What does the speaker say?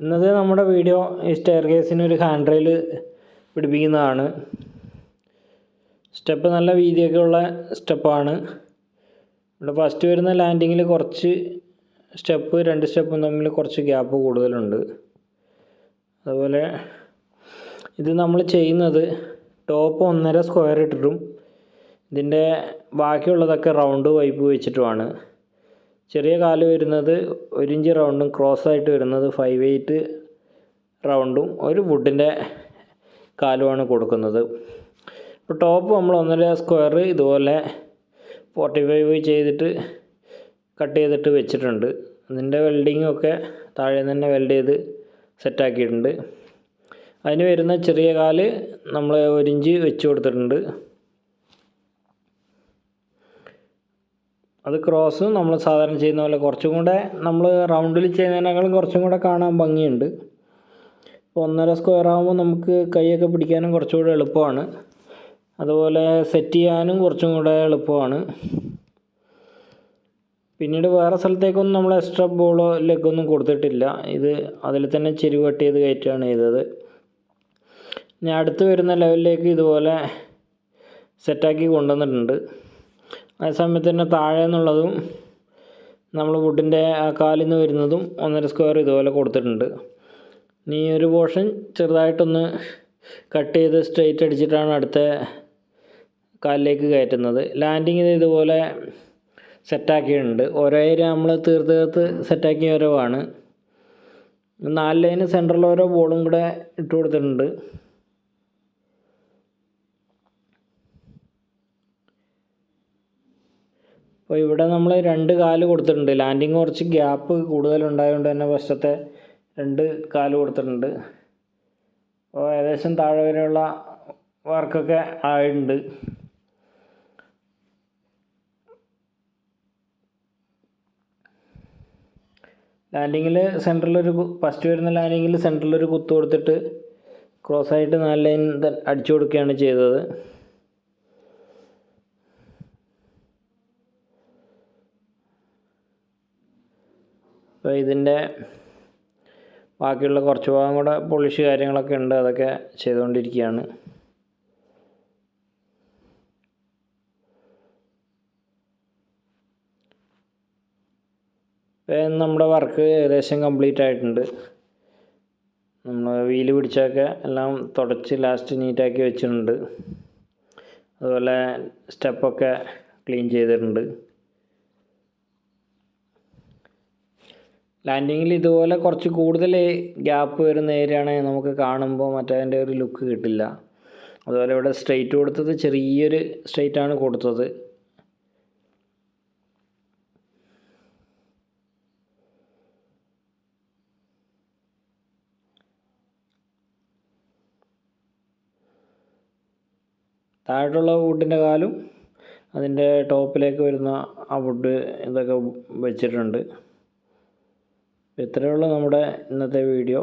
ഇന്നത്തെ നമ്മുടെ വീഡിയോ ഈ സ്റ്റെയർ കേസിന് ഒരു ഹാൻഡ് റെയിൽ പിടിപ്പിക്കുന്നതാണ്. സ്റ്റെപ്പ് നല്ല വീതിയൊക്കെ ഉള്ള സ്റ്റെപ്പാണ് ഇവിടെ ഫസ്റ്റ് വരുന്ന ലാൻഡിങ്ങിൽ കുറച്ച് സ്റ്റെപ്പ് രണ്ട് സ്റ്റെപ്പും തമ്മിൽ കുറച്ച് ഗ്യാപ്പ് കൂടുതലുണ്ട്. അതുപോലെ ഇത് നമ്മൾ ചെയ്യുന്നത് ടോപ്പ് ഒന്നര സ്ക്വയർ ഇട്ടിട്ടും ഇതിന്റെ ബാക്കിയുള്ളതൊക്കെ റൗണ്ട് വൈപ്പ് വെച്ചിട്ടുമാണ്. ചെറിയ കാൽ വരുന്നത് ഒരു ഇഞ്ച് റൗണ്ടും ക്രോസ് ആയിട്ട് വരുന്നത് ഫൈവ് എയ്റ്റ് റൗണ്ടും ഒരു വുഡിന്റെ കാലുമാണ് കൊടുക്കുന്നത്. ഇപ്പോൾ ടോപ്പ് നമ്മൾ ഒന്നര സ്ക്വയർ ഇതുപോലെ ഫോർട്ടി ഫൈവ് ചെയ്തിട്ട് കട്ട് ചെയ്തിട്ട് വെച്ചിട്ടുണ്ട്. അതിന്റെ വെൽഡിങ്ങൊക്കെ താഴെ തന്നെ വെൽഡ് ചെയ്ത് സെറ്റാക്കിയിട്ടുണ്ട് അതിന് വരുന്ന ചെറിയ കാൽ നമ്മൾ ഒരു ഇഞ്ച് വെച്ച് കൊടുത്തിട്ടുണ്ട്. അത് ക്രോസ് നമ്മൾ സാധാരണ ചെയ്യുന്ന പോലെ കുറച്ചും കൂടെ നമ്മൾ റൗണ്ടിൽ ചെയ്യുന്നതിനേക്കാളും കുറച്ചും കൂടെ കാണാൻ ഭംഗിയുണ്ട്. ഒന്നര സ്ക്വയർ ആകുമ്പോൾ നമുക്ക് കൈയൊക്കെ പിടിക്കാനും കുറച്ചുകൂടെ എളുപ്പമാണ്. അതുപോലെ സെറ്റ് ചെയ്യാനും കുറച്ചും കൂടെ എളുപ്പമാണ്. പിന്നീട് വേറെ സ്ഥലത്തേക്കൊന്നും നമ്മൾ എക്സ്ട്രാ ബോളോ ലെഗൊന്നും കൊടുത്തിട്ടില്ല. ഇത് അതിൽ തന്നെ ചെരുവ് കട്ട് ചെയ്ത് കയറ്റുകയാണ് ചെയ്തത്. ഇനി അടുത്ത് വരുന്ന ലെവലിലേക്ക് ഇതുപോലെ സെറ്റാക്കി കൊണ്ടുവന്നിട്ടുണ്ട്. ആ സമയത്ത് തന്നെ താഴെ നിന്നുള്ളതും നമ്മൾ വുഡിന്റെ ആ കാലിൽ നിന്ന് വരുന്നതും ഒന്നര സ്ക്വയർ ഇതുപോലെ കൊടുത്തിട്ടുണ്ട്. ഇനി ഒരു പോർഷൻ ചെറുതായിട്ടൊന്ന് കട്ട് ചെയ്ത് സ്ട്രെയിറ്റ് അടിച്ചിട്ടാണ് അടുത്ത കാലിലേക്ക് കയറ്റുന്നത്. ലാൻഡിങ് ഇത് ഇതുപോലെ സെറ്റാക്കിയിട്ടുണ്ട് ഓരോ ഏരിയ നമ്മൾ തീർത്ത് തീർത്ത് സെറ്റാക്കിയ ആണ് നാല് ലൈന് സെന്ററിൽ ഓരോ ബോളും കൂടെ ഇട്ട് കൊടുത്തിട്ടുണ്ട്. അപ്പോൾ ഇവിടെ നമ്മൾ രണ്ട് കാൽ കൊടുത്തിട്ടുണ്ട്. ലാൻഡിങ് കുറച്ച് ഗ്യാപ്പ് കൂടുതലുണ്ടായതുകൊണ്ട് തന്നെ വശത്തെ രണ്ട് കാൽ കൊടുത്തിട്ടുണ്ട്. അപ്പോൾ ഏകദേശം താഴെ വരെയുള്ള വർക്കൊക്കെ ആയിട്ടുണ്ട്. ലാൻഡിങ്ങിൽ സെന്ററിലൊരു ഫസ്റ്റ് വരുന്ന ലാൻഡിങ്ങിൽ സെന്ററിലൊരു കുത്ത് കൊടുത്തിട്ട് ക്രോസ് ആയിട്ട് നാല് ലൈൻ അടിച്ചു കൊടുക്കുകയാണ് ചെയ്തത്. അപ്പോൾ ഇതിന്റെ ബാക്കിയുള്ള കുറച്ച് ഭാഗം കൂടെ പോളിഷ് കാര്യങ്ങളൊക്കെ ഉണ്ട്. അതൊക്കെ ചെയ്തുകൊണ്ടിരിക്കുകയാണ്. നമ്മുടെ വർക്ക് ഏകദേശം കംപ്ലീറ്റ് ആയിട്ടുണ്ട്. നമ്മൾ വീൽ പിടിച്ചൊക്കെ എല്ലാം തുടച്ച് ലാസ്റ്റ് നീറ്റാക്കി വെച്ചിട്ടുണ്ട്. അതുപോലെ സ്റ്റെപ്പൊക്കെ ക്ലീൻ ചെയ്തിട്ടുണ്ട്. ലാൻഡിങ്ങിൽ ഇതുപോലെ കുറച്ച് കൂടുതൽ ഗ്യാപ്പ് വരുന്ന ഏരിയ ആണെങ്കിൽ നമുക്ക് കാണുമ്പോൾ മറ്റേതിന്റെ ഒരു ലുക്ക് കിട്ടില്ല. അതുപോലെ ഇവിടെ സ്ട്രെയിറ്റ് കൊടുത്തത് ചെറിയൊരു സ്ട്രെയിറ്റ് ആണ് കൊടുത്തത്. താഴോട്ടുള്ള വുഡിന്റെ കാലും അതിന്റെ ടോപ്പിലേക്ക് വരുന്ന ആ വുഡ് ഇതൊക്കെ വെച്ചിട്ടുണ്ട്. ഇത്രയേ ഉള്ളൂ നമ്മുടെ ഇന്നത്തെ വീഡിയോ.